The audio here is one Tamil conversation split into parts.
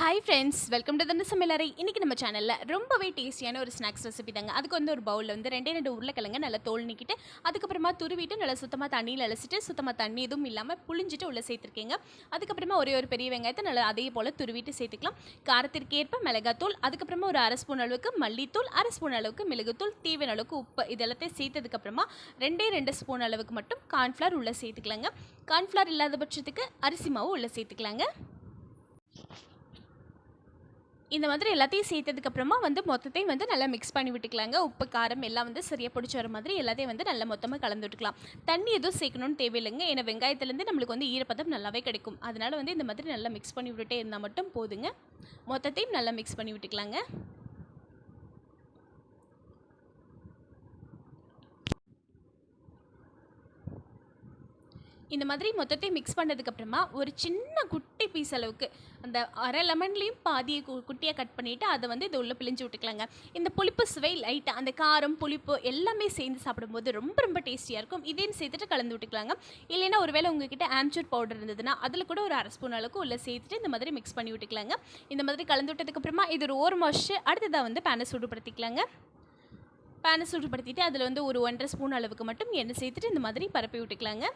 ஹாய் ஃப்ரெண்ட்ஸ் வெல்கம் டு தந்த சமையலறை இன்றைக்கி நம்ம சேனலில் ரொம்பவே டேஸ்டியான ஒரு ஸ்நாக்ஸ் ரெசிபி தாங்க. அதுக்கு வந்து ஒரு பவுலில் வந்து ரெண்டே ரெண்டு உருளைக்கிழங்க நல்லா தோல் நிற்கிட்டு அதுக்கப்புறமா துருவிட்டு நல்லா சுத்தமாக தண்ணியில் அலசிட்டு சுத்தமாக தண்ணி எதுவும் இல்லாமல் புளிஞ்சிட்டு உள்ளே சேர்த்துருக்கீங்க. அதுக்கப்புறமா ஒரே ஒரு பெரிய வெங்காயத்தை நல்லா அதே போல் துருவிட்டு சேர்த்துக்கலாம். காரத்திற்கு ஏற்ப மிளகாத்தூள் அதுக்கப்புறமா ஒரு அரை ஸ்பூன் அளவுக்கு மல்லித்தூள் அரை ஸ்பூன் அளவுக்கு மிளகுத்தூள் தேவையான அளவுக்கு உப்பு இதெல்லாத்தையும் சேர்த்ததுக்கப்புறமா ரெண்டே ரெண்டு ஸ்பூன் அளவுக்கு மட்டும் கார்ன்ஃப்ளவர் உள்ளே சேர்த்துக்கலாங்க. கார்ன்ஃப்ளவர் இல்லாத பட்சத்துக்கு அரிசி மாவு உள்ளே சேர்த்துக்கலாங்க. இந்த மாதிரி எல்லாத்தையும் சேர்த்ததுக்கப்புறமா வந்து மொத்தத்தையும் வந்து நல்லா மிக்ஸ் பண்ணி விட்டுக்கலாங்க. உப்பு காரம் எல்லாம் வந்து சரியாக பிடிச்சி வர மாதிரி எல்லாத்தையும் வந்து நல்லா மொத்தமாக கலந்து விட்டுக்கலாம். தண்ணி எதுவும் சேர்க்கணும்னு தேவையில்லைங்க. ஏன்னா வெங்காயத்துலேருந்து நம்மளுக்கு வந்து ஈரப்பதம் நல்லாவே கிடைக்கும். அதனால் வந்து இந்த மாதிரி நல்லா மிக்ஸ் பண்ணி விட்டுட்டே இருந்தால் மட்டும் போதுங்க. மொத்தத்தையும் நல்லா மிக்ஸ் பண்ணி விட்டுக்கலாங்க. இந்த மாதிரி மொத்தத்தையும் மிக்ஸ் பண்ணதுக்கப்புறமா ஒரு சின்ன குட்டி பீஸ் அளவுக்கு அந்த அரை லெமன்லேயும் பாதியை கு குட்டியாக கட் பண்ணிவிட்டு அதை வந்து இது உள்ளே பிழிஞ்சு விட்டுக்கலாங்க. இந்த புளிப்பு சுவை லைட்டாக அந்த காரம் புளிப்பு எல்லாமே சேர்ந்து சாப்பிடும்போது ரொம்ப ரொம்ப டேஸ்டியாக இருக்கும். இதையும் சேர்த்துட்டு கலந்து விட்டுக்கலாங்க. இல்லைன்னா ஒருவேளை உங்ககிட்ட ஆம்ச்சூர் பவுடர் இருந்ததுன்னா அதில் கூட ஒரு அரை ஸ்பூன் அளவுக்கு உள்ளே சேர்த்துட்டு இந்த மாதிரி மிக்ஸ் பண்ணி விட்டுக்கலாங்க. இந்த மாதிரி கலந்து விட்டதுக்கப்புறமா இது ஒரு ஓரம் வச்சு அடுத்ததாக வந்து பேனை சூடுபடுத்திக்கலாங்க. பேனை சூடுபடுத்திட்டு அதில் வந்து ஒரு ஒன்றரை ஸ்பூன் அளவுக்கு மட்டும் எண்ணெய் சேர்த்துட்டு இந்த மாதிரி பரப்பி விட்டுக்கலாங்க.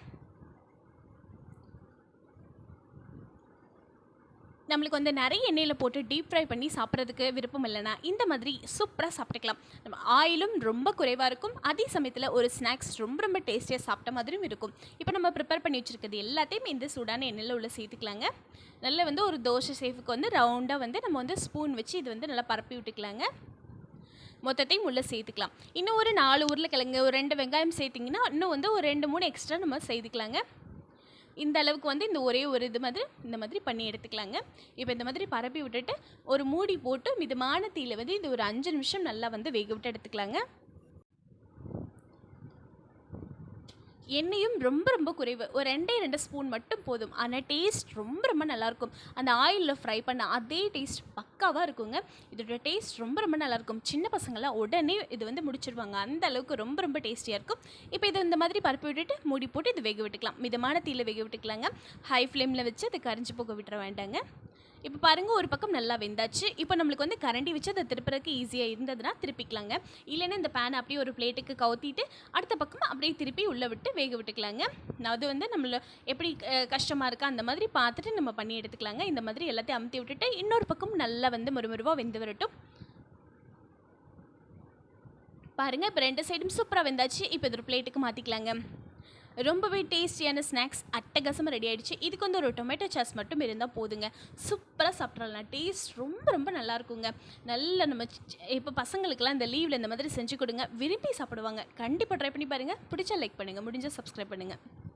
நம்மளுக்கு வந்து நிறைய எண்ணெயில் போட்டு டீப் ஃப்ரை பண்ணி சாப்பிட்றதுக்கு விருப்பம் இல்லைனா இந்த மாதிரி சூப்பராக சாப்பிட்டுக்கலாம். நம்ம ஆயிலும் ரொம்ப குறைவாக இருக்கும். அதே சமயத்தில் ஒரு ஸ்நாக்ஸ் ரொம்ப ரொம்ப டேஸ்டியாக சாப்பிட்ட மாதிரியும் இருக்கும். இப்போ நம்ம ப்ரிப்பேர் பண்ணி வச்சுருக்கிறது எல்லாத்தையும் இந்த சூடான எண்ணெயில் உள்ள சேர்த்துக்கலாங்க. நல்லா வந்து ஒரு தோசை சேஃபுக்கு வந்து ரவுண்டாக வந்து நம்ம வந்து ஸ்பூன் வச்சு இது வந்து நல்லா பரப்பி விட்டுக்கலாங்க. மொத்தத்தையும் உள்ளே சேர்த்துக்கலாம். இன்னும் ஒரு நாலு உருளைக்கிழங்கு ஒரு ரெண்டு வெங்காயம் சேர்த்திங்கன்னா இன்னும் வந்து ஒரு ரெண்டு மூணு எக்ஸ்ட்ரா நம்ம சேர்த்துக்கலாங்க. இந்த அளவுக்கு வந்து இந்த ஒரே ஒரு இது மாதிரி இந்த மாதிரி பண்ணி எடுத்துக்கலாங்க. இப்போ இந்த மாதிரி பரப்பி விட்டுட்டு ஒரு மூடி போட்டு மிதமான தீயில் வந்து இது ஒரு அஞ்சு நிமிஷம் நல்லா வந்து வேக விட்டு எடுத்துக்கலாங்க. எண்ணெயும் ரொம்ப ரொம்ப குறைவு. ஒரு ரெண்டே ரெண்டு ஸ்பூன் மட்டும் போதும். ஆனால் டேஸ்ட் ரொம்ப ரொம்ப நல்லாயிருக்கும் அந்த ஆயிலில் ஃப்ரை பண்ண அதே டேஸ்ட் பக்காவாக இருக்குங்க. இதோட டேஸ்ட் ரொம்ப ரொம்ப நல்லாயிருக்கும் சின்ன பசங்களாம் உடனே இது வந்து முடிச்சிருவாங்க. அந்த அளவுக்கு ரொம்ப ரொம்ப டேஸ்டியாக இருக்கும். இப்போ இது இந்த மாதிரி பருப்பு விட்டுட்டு மூடி போட்டு இது வேக விட்டுக்கலாம். மிதமான தீயில் வேக விட்டுக்கலாங்க. ஹை ஃப்ளேமில் வச்சு அது கரைஞ்சி போக விட்டுற வேண்டாங்க. இப்போ பாருங்கள் ஒரு பக்கம் நல்லா வெந்தாச்சு. இப்போ நம்மளுக்கு வந்து கரண்டி வச்சு அதை திருப்புறதுக்கு ஈஸியாக இருந்ததுன்னா திருப்பிக்கலாங்க. இல்லைன்னா இந்த பேனை அப்படியே ஒரு பிளேட்டுக்கு கவுத்திட்டு அடுத்த பக்கம் அப்படியே திருப்பி உள்ளே விட்டு வேக விட்டுக்கலாங்க. அது வந்து நம்மள எப்படி கஷ்டமாக இருக்கா அந்த மாதிரி பார்த்துட்டு நம்ம பண்ணி எடுத்துக்கலாங்க. இந்த மாதிரி எல்லாத்தையும் அமுத்தி விட்டுட்டு இன்னொரு பக்கம் நல்லா வந்து முறுமுறுவாக வெந்து வரட்டும். பாருங்கள் இப்போ ரெண்டு சைடும் சூப்பராக வெந்தாச்சு. இப்போ இது ஒரு பிளேட்டுக்கு மாற்றிக்கலாங்க ரொம்பவே டேஸ்டியான ஸ்நாக்ஸ் அட்டகாசமாக ரெடி ஆகிடுச்சு இதுக்கு வந்து ஒரு டொமேட்டோ சாஸ் மட்டும் இருந்தால் போதுங்க. சூப்பராக சாப்பிட்றலாம் டேஸ்ட் ரொம்ப ரொம்ப நல்லா இருக்குங்க. நல்ல நம்ம இப்போ பசங்களுக்கெல்லாம் இந்த லீவில் இந்த மாதிரி செஞ்சு கொடுங்க. விரும்பி சாப்பிடுவாங்க. கண்டிப்பாக ட்ரை பண்ணி பாருங்கள் பிடிச்சா லைக் பண்ணுங்கள் முடிஞ்சால் சப்ஸ்கிரைப் பண்ணுங்கள்